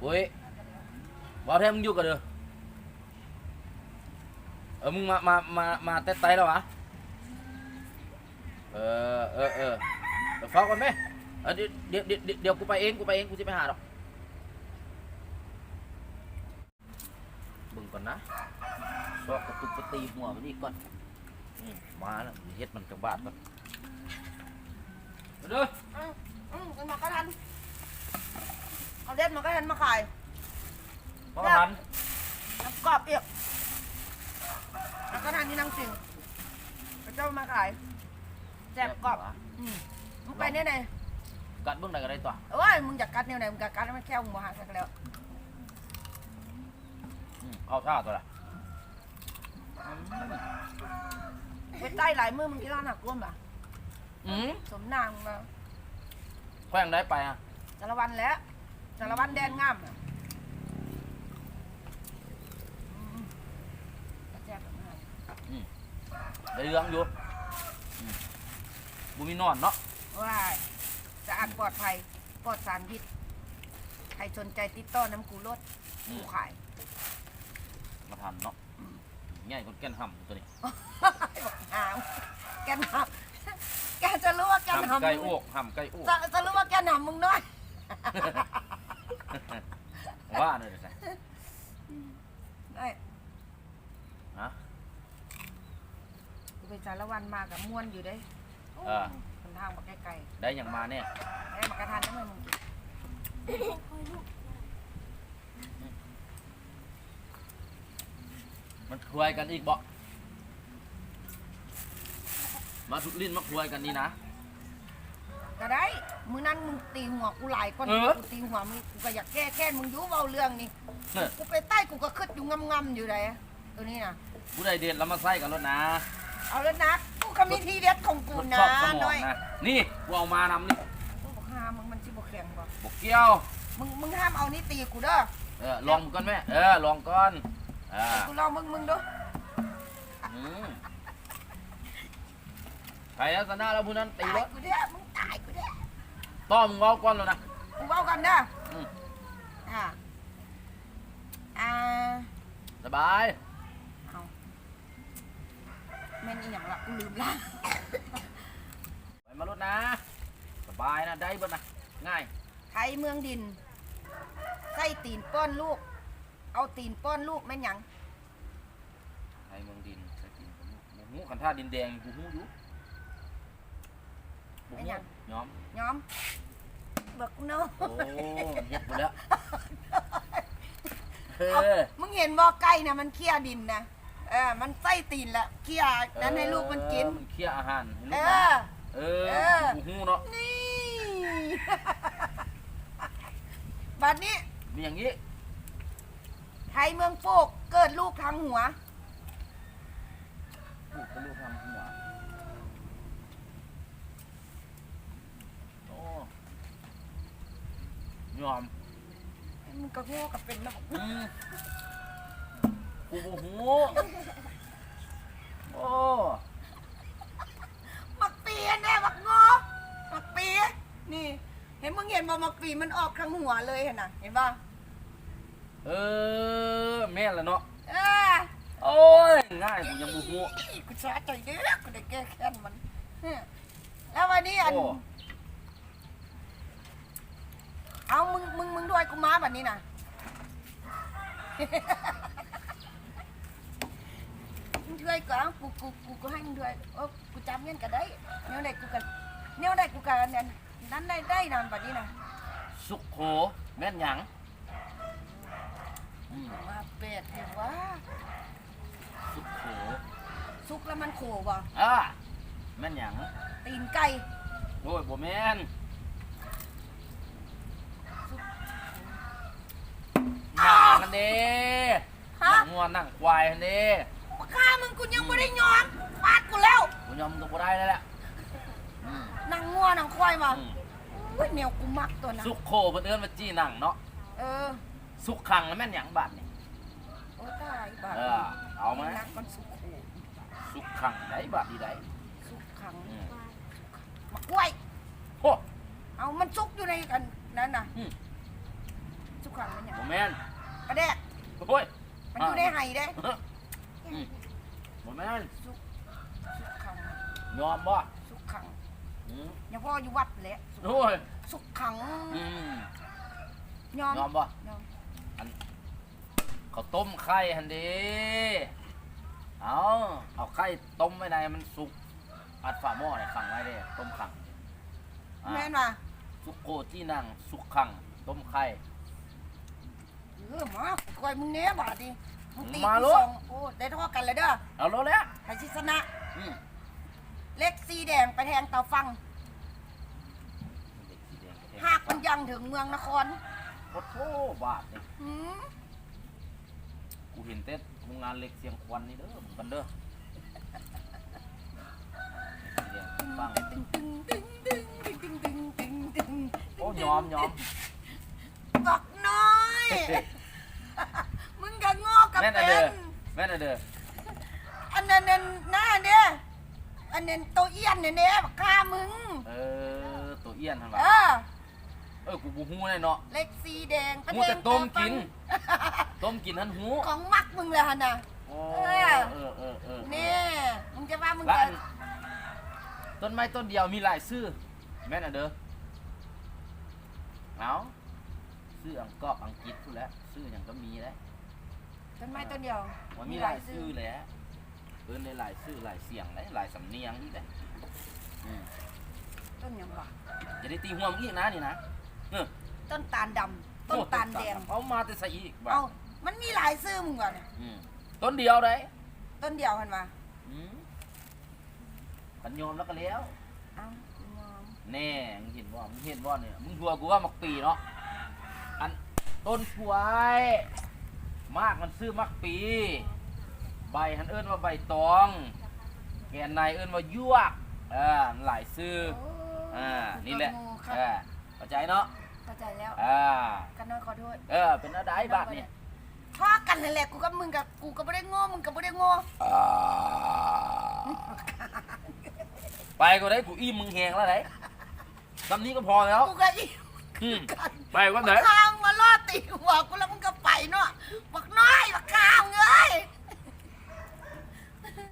โอ้ยบ่แท้มึงอยู่กันเด้อเออมึงมามามามาเต้ไตแล้ววะเออเออเออเดี๋ยวเฝ้ากันไหมเออเดี๋ยว เดี๋ยวเดี๋ยวเดี๋ยวกูไปเองกูไปเองกูจะไปหาดอกเบิ่งก่อนนะซอกกระตุกกระตีหัวมันนี่ก่อนอืมมาแล้วเฮ็ดมันจังบาดก่อนมาเด้ออืมอืมเอามาก็ทันเอาเด็ดมาก็ทันมาขายมาทันน้ำกรอบเอียกแล้วก็ทันที่นั่งสิงพระเจ้ามาขายแซ่บกรอบอืมมึงไปเนี่ยไหนกัดเบื้องใดก็ได้ตัวเอ้ยมึงอยากกัดเนี่ยไหนมึงอยากกัดให้มันแค่มึงมาหาสักแล้วอืมเข้าท่าตัวละไปใต้หลายมือมึงที่ร้านหักร่วมอะอืมสมนางมาแขว้งได้ไปอะสารวันแล้ว สารวันแดนงามอะอืมแซ่บมากได้เรื่องอยู่อืมบุมีนอนเนาะว้ายสะอาดปลอดภัยปลอดสารพิษใครสนใจติดต่อน้ำกูรถอืกูมขาย มาทันเนาะง่ายคนแก่นห่ำตัวนี้บอกหามแกนหำแกจะรู้ว่าแกนห่ำหำไก่มึโองกห่ำไก่โอกจะจะรู้ว่าแกนหำมึงน้อย ว่าเลยสิได้ฮะกูไปสารวันมากับม้วนอยู่ได้เออคนทางมาไกลได้อย่างมาเนี่ยๆได้มากระทานได้ไหมมึงกินมันควยกันอีกบ่มาทุกลิ้นมาควยกันนี่นะ ก็ได้ มือนั้นมึงตีหัวกูหลายคนเออ กูตีหัวมึงกูก็อยากแก้แค้นมึงอยุ่เบาเรื่องนี่เฮ้ยกูไปใต้กูก็คึดอยู่งำๆอยู่เลยตัวนี้นะผู้ใดเด็ดแล้วมาใส่กันรถนะเอาแล้วนะกูก็มีทีเด็ดของกูทดนะสอบสมอน้งอยนะนี่กูเอามานำนี่มึงบอกห้ามมึงมันสิบ่แข็งบ่บกเกี้ยวมึงมึงห้ามเอานี่ตีกูเด้อเออลองก่อนแม่เออลองก่อนอ่ากูลองมึงมึงดูอืมใครลักษณะแล้วผู้นั้นตีตายรถกูเด้อมึงตายกูเด้อ ต้อมมึงเอาก่อนแล้วนะ กูเว้ากันเด้ออืมอ่าอ่าสบาย เอาแม่นอีหยังละกูลืมละ ไปมารถนะ สบายนะ ได้เบิดนะ ง่าย ไทยเมืองดินใส่ตีนป้อนลูก เอาตีนป้อนลูกแม่นหยัง ไทยเมืองดินใช้กินกับหมูหมูหูขันท่าดินแดงกูหูอยู่บุหูย้อม ย้อมเบิกเนาะโอ้เฮ็ดหมดแล้วเออ มึงเห็นบ่ไก่น่ะมันเคี่ยดินนะเออมันใส่ตีนละเคี่ยนั้นให้ลูกมันกิน เออมันเคี่ยอาหารให้เอลูกมันอเออเออบุหูเนาะนี่ บัดนี้มีอย่างนี้ไทยเมืองโฟกเกิดลูกทางหัวลูกเป็นลูกทำหัวโอ้ ยอมมึงก็โง่กับเป็นนะอืมกูบ่หูโอ้มักปีแน่มักงอมักปีนี่ เห็นมึงเห็นบ่มักปีมันออกทางหัวเลยเห็นน่ะ เห็นป่ะเออ แม่นละเนาะเออโอ้ยง่ายกูยังบ่หูกูสาใจเด้อกูได้แก้แค้นมันเฮ้ยแล้ววันนี้อัน โอ้ เอามึงมึงมึงด้วยกูมาแบบนี้นะมึงด้วยก็เอากูกูกูก็ให้มึงด้วยโอ้กูจำเงี้ยก็ได้แนวใดกูกันแนวใดกูกันนั้นนั้นได้ได้นานแบบนี้นะสุขโขแม่นหยังอืมว่าเป็ดเห็นว่าสุขโขซุกแล้วมันโขบ่อ่าแม่นหยังตีนไก่โอ้ยบ่แม่นหยังกั นเด้ฮะนั่งงัวนั่งควายกันเด้ปากกามึงกูยังไม่ได้ยอมปาดกูแล้วกูยอมก็บ่ได้แล้วแหละอืมนางงัวนังควายมาอืมอุ้ยแนวกูมักตัวนะสุขโขเพิ่นเอิ้นว่าจี้หนังเนาะเออสุขขังแล้วแม่นหยังบาดนี่โอ้ตายบาดเออเอาไหมนักมันสุขโขสุขขังได้บาดดีได้สุขขังอืมมะกล้วย โอ้ เอามันซุกอยู่ในกันนั่นน่ะอืม สุขขังมันอย่างโมเมน กระแดกโอ้ยมันอยู่ในไห้เด้โมเมนสุกสุกขังยอมบ่สุกขังอืมอย่าพ่ออยู่วัดแหละโอ้ยสุกขังอืมยอมยอมบ่ยอมเขาวต้มไข่หันดีเอาเอาไข่ต้มไว้ในมันสุกอัดฝาหม้อเนี่ยขังไว้เด้ต้มขังอ่าแม่นว่าสุกโกที่นั่งสุกขังต้มไข่ เออมาคอยมึงเนี้ยบาดดิมึงตีมากูโลสดองโอ้ได้ทอกันเลยเด้อเอาโลแล้วไห้ชิสนะ อืมเล็กสีแดงไปแทงเตาฟัง หากมันยังถึงเมืองนครโคตรโทบาทเนี่ยหืมกูเห็นเต้นโรงงานเหล็กเสียงควันนี่เด้อมึงกันเด้อเสียงฟังตึงตึงตึงตึงตึงตึงตึงตึงตึงโอ้ยอมยอมบอกน้อย มึงก็งอกกับแม่นอะเป็เด้อนแม่นอะเด้ออันนั้นนั่นหน้าเนี่ยอันนั้นตัวเอี้ยนเนี่ยเนี่ยบักฆ่ามึง เออตัวเอี้ยนทันวะเออเออกูบูฮู้แน่เนาะ เล็กสีแดงไปหูแทแต่งต้มเตาฟักิงนต้มกินทันหูของมักมึงเลยฮะน่ะ โอ้เอเอออเออเออนี่มึงจะว่ามึงแล้วจะอันต้นไม้ต้นเดียวมีหลายชื่อแม่นอะเด้อเอา ชื่ออังกฤษอังกฤษพูดแล้วชื่ออย่างก็มีแล้วต้นไม้ต้นเดียวมันมีหลายชื่อแหละเอิ้นได้หลายชื่อหลายเสียงเลยหลายสำเนียงนี่แหละอืมต้นหยังวะอย่าได้ตีหัวมึงอีกนะนี่นะเออต้นตาลดำต้นตาลแดงเอามาแต่ใส่อีกบ้าเอามันมีหลายซื้อมึงก่อนเนี่ยอืมต้นเดียวได้ต้นเดียวกันมาอืมกันโยมแล้วก็แล้วเอ้ากูยอมแน่มึงเห็นว่ามึงเห็นว่าเนี่ยมึงทัวกูว่ามักปีเนาะอัน ต้นป่วย มากมันซื้อมักปี ใบหันเอิ้นว่าใบตอง แกนในเอิ้นว่ายวกเอ่าหลายซื้อโอ้อ่านี่แหละกูก็เอโง่อเข้าใจเนาะเข้าใจแล้วอ่ากันน้อยขอโทษเออเป็นอะไรบาทเนี่ยทอกันนั่นแหละกูกับมึงกับกูก็ไม่ได้โง่มึงก็ไม่ได้โง่ไปก็ได้กูอิ่มมึงแหงแล้วไหนตำนี้ก็พอแล้วกูก็อีอืมกันไปวันไหนข้างมาล่อตีหัว kalahati. Wa ko lang